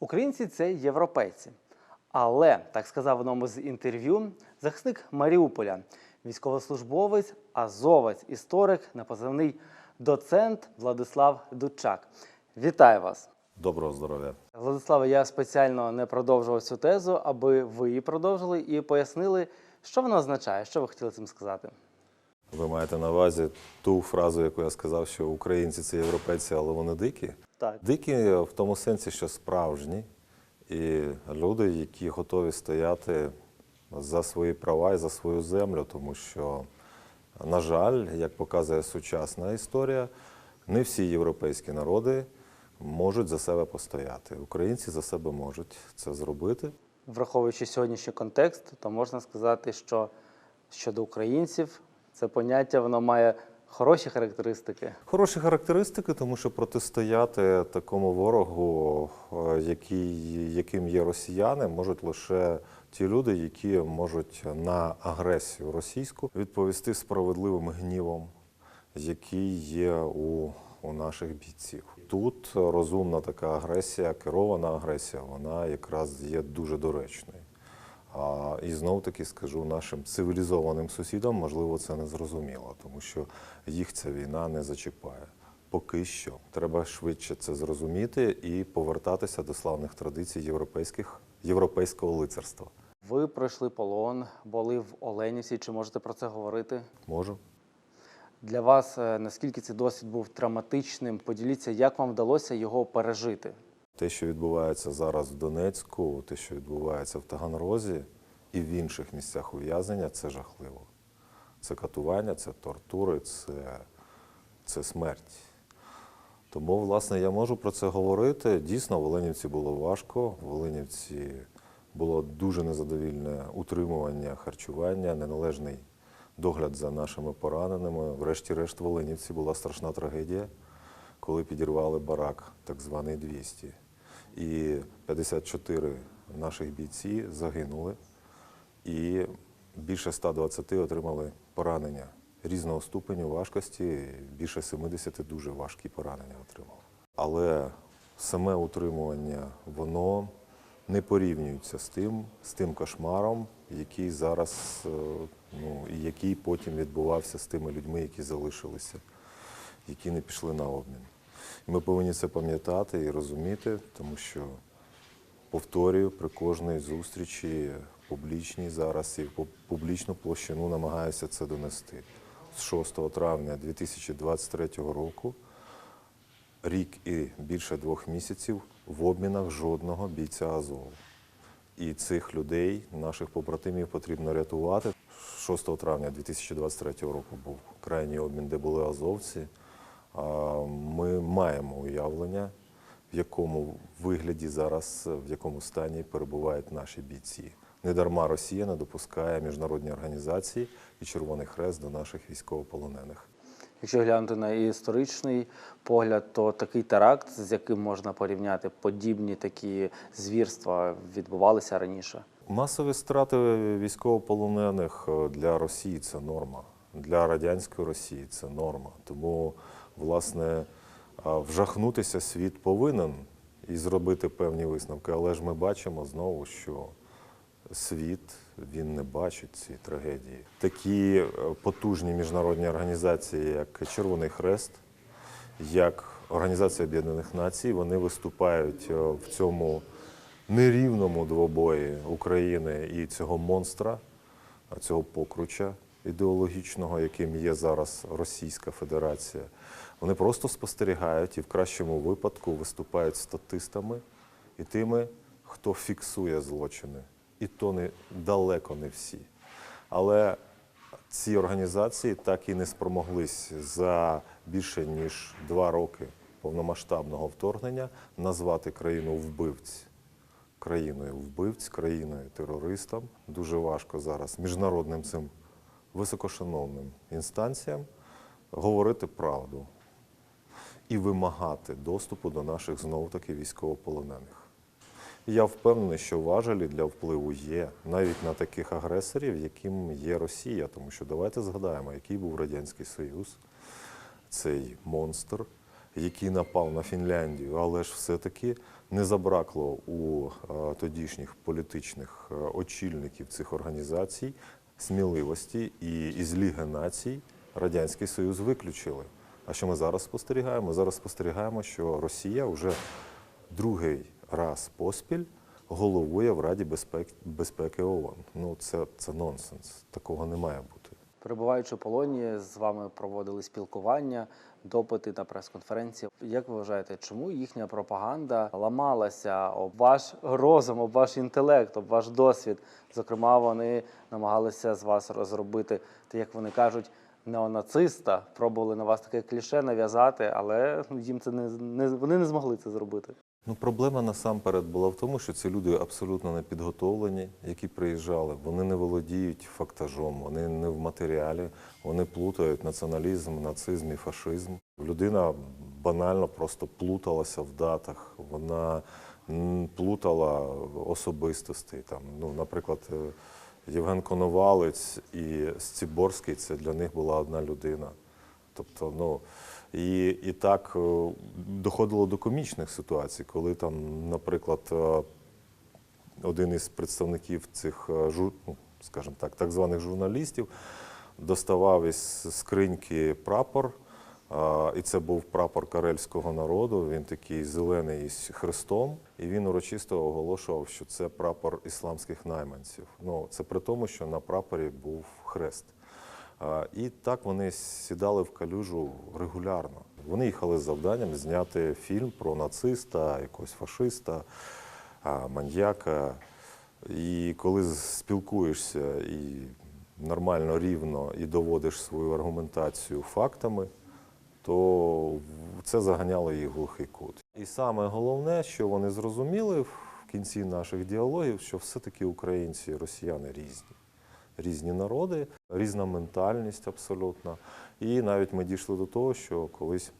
Українці це європейці. Але, так сказав в одному з інтерв'ю, захисник Маріуполя, військовослужбовець, азовець, історик на позивний доцент Владислав Дудчак. Вітаю вас! Доброго здоров'я. Владиславе, я спеціально не продовжував цю тезу, аби ви її продовжили і пояснили, що вона означає, що ви хотіли цим сказати. Ви маєте на увазі ту фразу, яку я сказав, що українці це європейці, але вони дикі. Так. Дикі в тому сенсі, що справжні, і люди, які готові стояти за свої права і за свою землю, тому що, на жаль, як показує сучасна історія, не всі європейські народи можуть за себе постояти. Українці за себе можуть це зробити. Враховуючи сьогоднішній контекст, то можна сказати, що щодо українців це поняття воно має хороші характеристики. Хороші характеристики, тому що протистояти такому ворогу, е, який, яким є росіяни, можуть лише ті люди, які можуть на агресію російську відповісти справедливим гнівом, який є у, у наших бійців. Тут розумна така агресія, керована агресія, вона якраз є дуже доречною. А, і знов таки скажу нашим цивілізованим сусідам, можливо, це не зрозуміло, тому що їх ця війна не зачіпає. Поки що треба швидше це зрозуміти і повертатися до славних традицій європейських європейського лицарства. Ви пройшли полон, були в Оленівці. Чи можете про це говорити? Можу. Для вас е, наскільки цей досвід був травматичним? Поділіться, як вам вдалося його пережити? Те, що відбувається зараз в Донецьку, те, що відбувається в Таганрозі і в інших місцях ув'язнення, це жахливо. Це катування, це тортури, це, це смерть. Тому, власне, я можу про це говорити. Дійсно, в Оленівці було важко. В Оленівці було дуже незадовільне утримування, харчування, неналежний догляд за нашими пораненими. Врешті-решт, в Оленівці була страшна трагедія, коли підірвали барак, так званий 200. І 54 наших бійці загинули, і більше 120 отримали поранення різного ступеню важкості, більше 70 дуже важкі поранення отримали. Але саме утримування, воно не порівнюється з тим, з тим кошмаром, який зараз, е, ну, і який потім відбувався з тими людьми, які залишилися, які не пішли на обмін. Ми повинні це пам'ятати і розуміти, тому що повторюю, при кожній зустрічі публічній зараз і публічну площину намагаюся це донести. З 6 травня 2023 року, рік і більше двох місяців, в обмінах жодного бійця Азову. І цих людей, наших побратимів, потрібно рятувати. 6 травня 2023 року був крайній обмін, де були азовці. Ми маємо уявлення, в якому вигляді зараз, в якому стані перебувають наші бійці. Недарма Росія не допускає міжнародні організації і Червоний Хрест до наших військовополонених. Якщо глянути на історичний погляд, то такий теракт, з яким можна порівняти подібні такі звірства, відбувалися раніше. Масові страти військовополонених е, для Росії це норма. Для радянської Росії це норма. Тому, власне, вжахнутися світ повинен і зробити певні висновки. Але ж ми бачимо знову, що світ він не бачить ці трагедії. Такі е, потужні міжнародні організації, як Червоний Хрест, як Організація Об'єднаних Націй, вони виступають е, в цьому нерівному двобої України і цього монстра, цього покруча ідеологічного, яким є зараз Російська Федерація. Вони просто спостерігають і в кращому випадку виступають статистами і тими, хто фіксує злочини. І то не далеко не всі. Але ці організації так і не спромоглись за більше ніж два роки повномасштабного вторгнення назвати країну вбивць країною вбивць, країною терористом. Дуже важко зараз міжнародним цим високошановним інстанціям говорити правду і вимагати доступу до наших знову таки військовополонених. Я впевнений, що важелі для впливу є навіть на таких агресорів, яким є Росія. Тому що давайте згадаємо, який був Радянський Союз, цей монстр, який напав на Фінляндію, але ж все-таки не забракло у е, тодішніх політичних е, очільників цих організацій сміливості і із Ліги націй Радянський Союз виключили. А що ми зараз спостерігаємо? Зараз спостерігаємо, що Росія вже другий раз поспіль головує в Раді безпеки, безпеки ООН. Ну це, це нонсенс. Такого не має бути. Перебуваючи в полоні, з вами проводили спілкування, допити на прес-конференції. Як ви вважаєте, чому їхня пропаганда ламалася об ваш розум, об ваш інтелект, об ваш досвід? Зокрема, вони намагалися з вас розробити, як вони кажуть, неонациста. Пробували на вас таке кліше нав'язати, але ну, їм це не, не вони не змогли це зробити. Ну, проблема насамперед була в тому, що ці люди абсолютно не підготовлені, які приїжджали. Вони не володіють фактажом, вони не в матеріалі, вони плутають націоналізм, нацизм і фашизм. Людина банально просто плуталася в датах. Вона плутала особистостей. Там, ну, наприклад, е, Євген Коновалець і Сціборський це для них була одна людина. Тобто, ну і, і так е, доходило до комічних ситуацій, коли там, наприклад, е, один із представників цих, е, ну, скажімо так, так званих журналістів доставав із скриньки прапор, і це був прапор карельського народу. Він такий зелений із хрестом, і він урочисто оголошував, що це прапор ісламських найманців. Ну, це при тому, що на прапорі був хрест. І так вони сідали в калюжу регулярно. Вони їхали з завданням зняти фільм про нациста, якогось фашиста, маньяка. І коли спілкуєшся і нормально, рівно і доводиш свою аргументацію фактами, то це заганяло їх глухий кут. І саме головне, що вони зрозуміли в кінці наших діалогів, що все-таки українці і росіяни різні. Різні народи, різна ментальність абсолютно. І навіть ми дійшли до того, що колись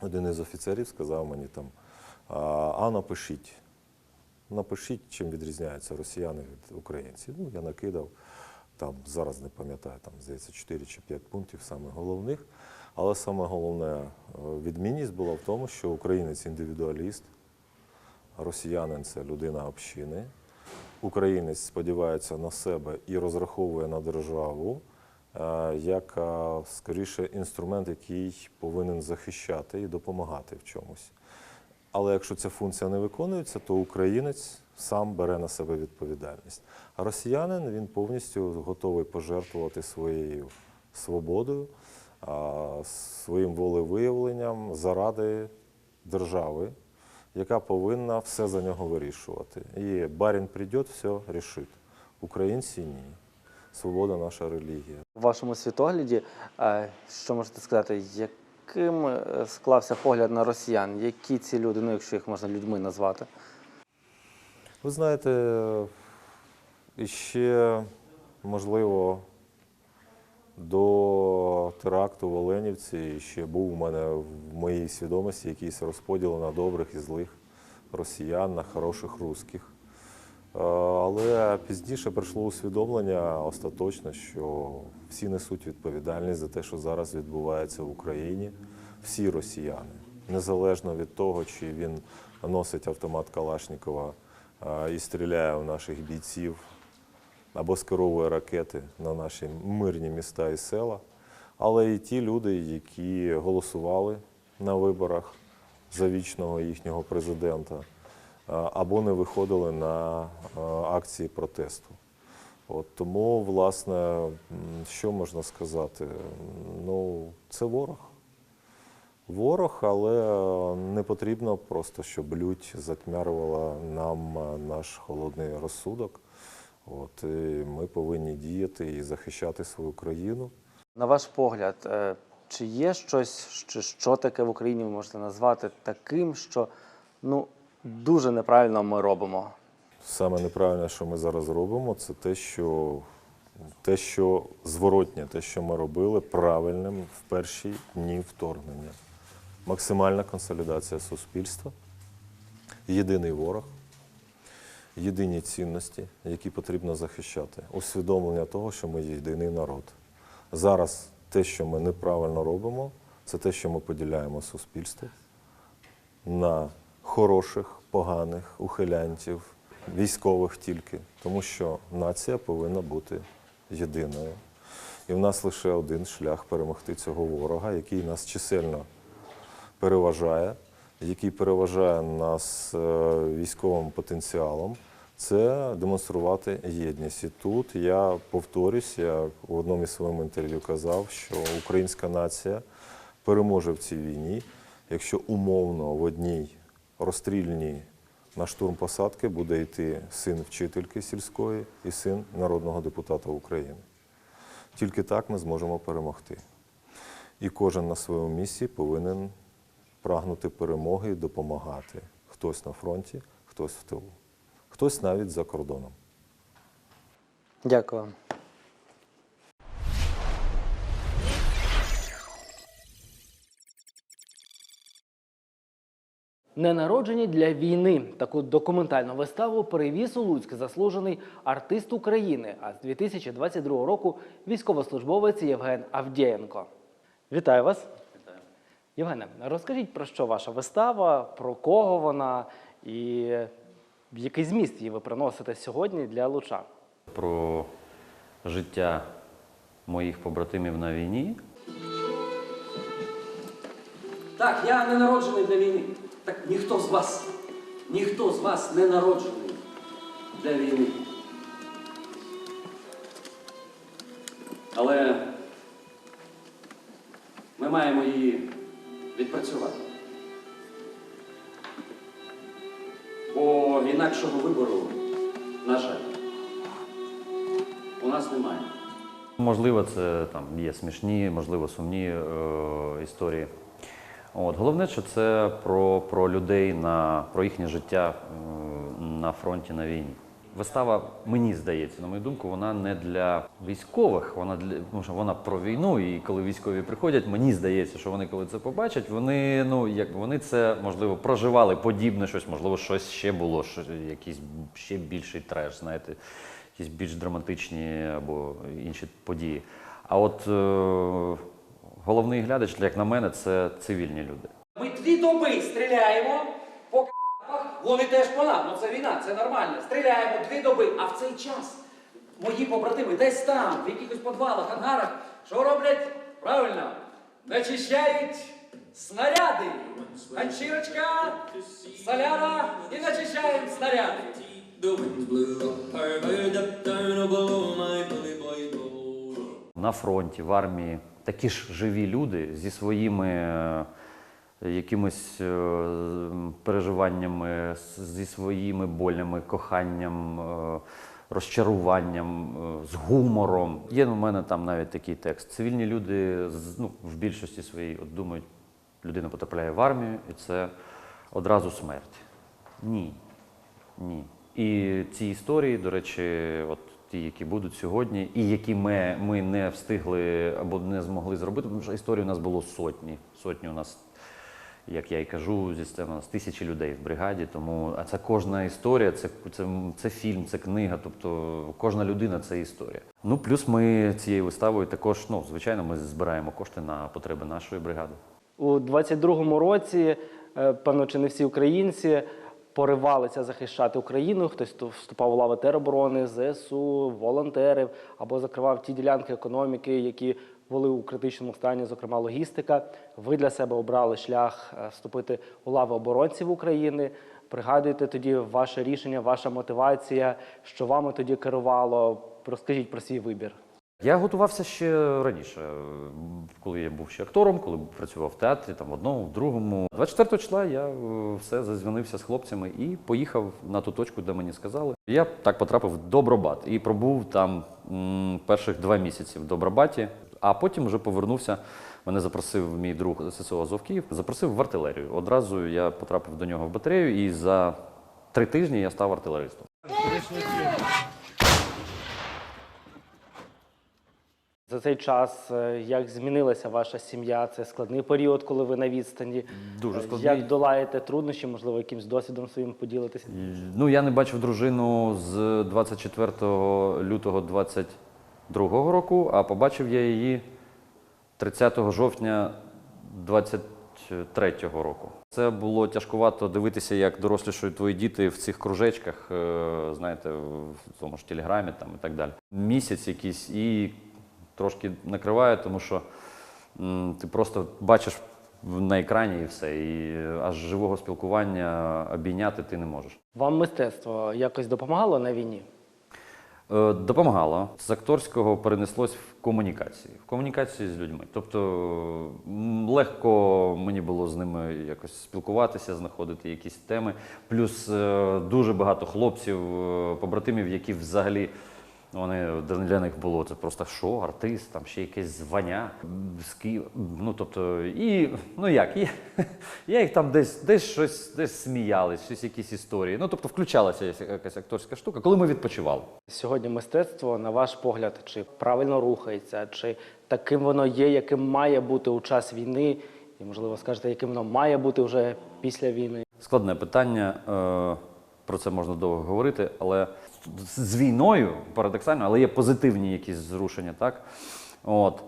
один із офіцерів сказав мені там: а, напишіть, напишіть, чим відрізняються росіяни від українців. Ну, я накидав там, зараз не пам'ятаю, там, здається, 4 чи 5 пунктів саме головних. Але саме головне е, відмінність була в тому, що українець індивідуаліст, росіянин це людина общини. Українець сподівається на себе і розраховує на державу е, як е, скоріше інструмент, який повинен захищати і допомагати в чомусь. Але якщо ця функція не виконується, то українець сам бере на себе відповідальність. А росіянин він повністю готовий пожертвувати своєю свободою, своїм волевиявленням заради держави, яка повинна все за нього вирішувати. І барін прийде, все рішить. Українці ні. Свобода наша релігія. У вашому світогляді, е, що можете сказати, яким е, склався погляд на росіян? Які ці люди, ну якщо їх можна людьми назвати? Ви знаєте, ще, можливо, до теракту в Оленівці. Ще був у мене в моїй свідомості якийсь розподіл на добрих і злих росіян, на хороших русських. Е, Але пізніше прийшло усвідомлення остаточно, що всі несуть відповідальність за те, що зараз відбувається в Україні, всі росіяни, незалежно від того, чи він носить автомат Калашникова е, і стріляє в наших бійців, або скеровує ракети на наші мирні міста і села, але і ті люди, які голосували на виборах за вічного їхнього президента, або не виходили на акції протесту. От тому, власне, що можна сказати? Ну, це ворог. Ворог, але е, не потрібно просто, щоб лють затьмярювала нам е, наш холодний розсудок. От, і ми повинні діяти і захищати свою країну. На ваш погляд, е, чи є щось, що, що таке в Україні ви можете назвати таким, що ну, дуже неправильно ми робимо? Саме неправильне, що ми зараз робимо, це те, що, те, що зворотнє, те, що ми робили правильним в перші дні вторгнення. Максимальна консолідація суспільства, єдиний ворог, єдині цінності, які потрібно захищати, усвідомлення того, що ми єдиний народ. Зараз те, що ми неправильно робимо, це те, що ми поділяємо суспільство на хороших, поганих, ухилянтів, військових тільки, тому що нація повинна бути єдиною. І в нас лише один шлях перемогти цього ворога, який нас чисельно переважає, який переважає нас е, військовим потенціалом, це демонструвати єдність. І тут я повторюсь, я в одному із своїх інтерв'ю казав, що українська нація переможе в цій війні, якщо умовно в одній розстрільній на штурм посадки буде йти син вчительки сільської і син народного депутата України. Тільки так ми зможемо перемогти. І кожен на своєму місці повинен прагнути перемоги і допомагати. Хтось на фронті, хтось в тилу, хтось навіть за кордоном. Дякую. Ненароджені для війни таку документальну виставу перевіз у Луцьк заслужений артист України, а з 2022 року військовослужбовець Євген Авдєєнко. Вітаю вас. Євгене, розкажіть про що ваша вистава, про кого вона і який зміст її ви приносите сьогодні для лучан? про життя моїх побратимів на війні. Так, я не народжений для війни. Так ніхто з вас, ніхто з вас не народжений для війни. Але ми маємо її відпрацювати. Бо інакшого вибору, на жаль, у нас немає. Можливо, це там є смішні, можливо, сумні е, історії. От. Головне, що це про, про людей, на, про їхнє життя е, на фронті на війні. Вистава, мені здається, на мою думку, вона не для військових, вона для тому що вона про війну. І коли військові приходять, мені здається, що вони, коли це побачать, вони ну як вони це можливо проживали подібне щось, можливо, щось ще було, що якийсь ще більший треш, знаєте, якісь більш драматичні або інші події. А от е, головний глядач, як на мене, це цивільні люди. Ми дві доби стріляємо вони теж по нам. Ну це війна, це нормально. Стріляємо дві доби, а в цей час мої побратими десь там, в якихось підвалах, ангарах, що роблять? Правильно, начищають снаряди. Ганчірочка, соляра і начищаємо снаряди. На фронті, в армії такі ж живі люди зі своїми якимись е, переживаннями, зі своїми болями, коханням, е, розчаруванням, е, з гумором. Є у мене там навіть такий текст. Цивільні люди ну, в більшості своїй от думають, людина потрапляє в армію, і це одразу смерть. Ні. Ні. І ці історії, до речі, от ті, які будуть сьогодні, і які ми, ми не встигли або не змогли зробити, тому що історій у нас було сотні. Сотні у нас, як я і кажу, зі сцени у нас тисячі людей в бригаді. Тому а це кожна історія, це, це, це фільм, це книга. Тобто кожна людина це історія. Ну плюс ми цією виставою також, ну звичайно, ми збираємо кошти на потреби нашої бригади. У 22-му році, е, певно, чи не всі українці поривалися захищати Україну. Хтось ту- вступав у лави тероборони, ЗСУ, волонтерів або закривав ті ділянки економіки, які були у критичному стані, зокрема логістика. Ви для себе обрали шлях е, вступити у лави оборонців України. Пригадуєте тоді ваше рішення, ваша мотивація, що вами тоді керувало. Розкажіть про свій вибір. Я готувався ще раніше, е, коли я був ще актором, коли працював в театрі, там в одному, в другому. 24 числа я е, все зазвонився з хлопцями і поїхав на ту точку, де мені сказали. Я так потрапив в Добробат і пробув там м, перших два місяці в Добробаті, а потім вже повернувся. Мене запросив мій друг ССО Азов Київ, запросив в артилерію. Одразу я потрапив до нього в батарею, і за три тижні я став артилеристом. За цей час е, як змінилася ваша сім'я? Це складний період, коли ви на відстані. Дуже Е, складний. Як долаєте труднощі, можливо, якимсь досвідом своїм поділитися? Ну, я не бачив дружину з 24 лютого 22 року, а побачив я її 30 жовтня 23 року. Це було тяжкувато дивитися, як дорослішують твої діти в цих кружечках, е, знаєте, в тому ж телеграмі там і так далі. Місяць якийсь і трошки накриває, тому що ти просто бачиш на екрані і все. І аж живого спілкування обійняти ти не можеш. Вам мистецтво якось допомагало на війні? Е, Допомагало. З акторського перенеслось в комунікації, в комунікації з людьми. Тобто легко мені було з ними якось спілкуватися, знаходити якісь теми. Плюс е, дуже багато хлопців, е, побратимів, які взагалі. Вони для них було це просто що, артист, там ще якесь звання з Києва. Ну тобто, і ну як, я, я їх там десь, десь щось десь сміялись, щось якісь історії. Ну тобто включалася якась акторська штука, коли ми відпочивали. Сьогодні мистецтво, на ваш погляд, чи правильно рухається, чи таким воно є, яким має бути у час війни, і, можливо, скажете, яким воно має бути вже після війни? Складне питання. е, Про це можна довго говорити, але з- війною парадоксально, але є позитивні якісь зрушення, так? От.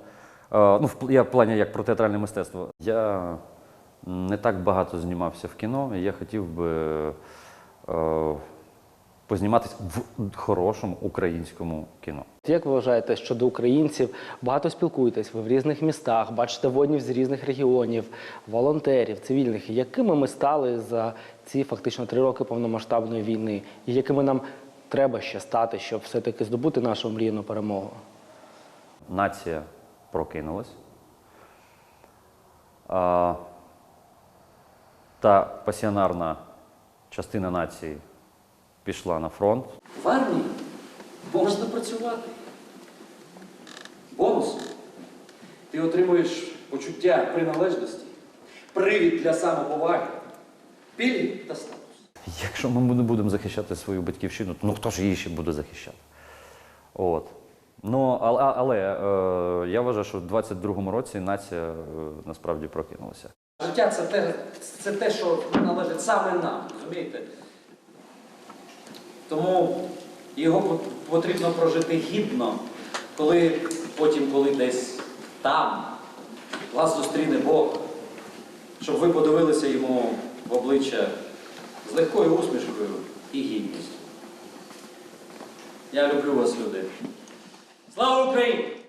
Е, Ну, в я в плані як про театральне мистецтво. Я не так багато знімався в кіно, і я хотів би е, позніматися в хорошому українському кіно. Як ви вважаєте щодо українців? Багато спілкуєтесь, ви в різних містах, бачите воднів з різних регіонів, волонтерів, цивільних. Якими ми стали за ці фактично три роки повномасштабної війни? І якими нам треба ще стати, щоб все-таки здобути нашу мрійну перемогу? Нація прокинулась. А, та пасіонарна частина нації пішла на фронт. В армії можна працювати. Бонус. Ти отримуєш почуття приналежності, привід для самоповаги, пільги та статус. Якщо ми не будемо захищати свою батьківщину, то ну хто ж її ще буде захищати? От. Ну, але, але е, я вважаю, що в 22-му році нація е, насправді прокинулася. Життя це те, це те, що належить саме нам, розумієте? Тому його потрібно прожити гідно, коли потім, коли десь там вас зустріне Бог, щоб ви подивилися йому в обличчя з легкою усмішкою і гідністю. Я люблю вас, люди. Слава Україні!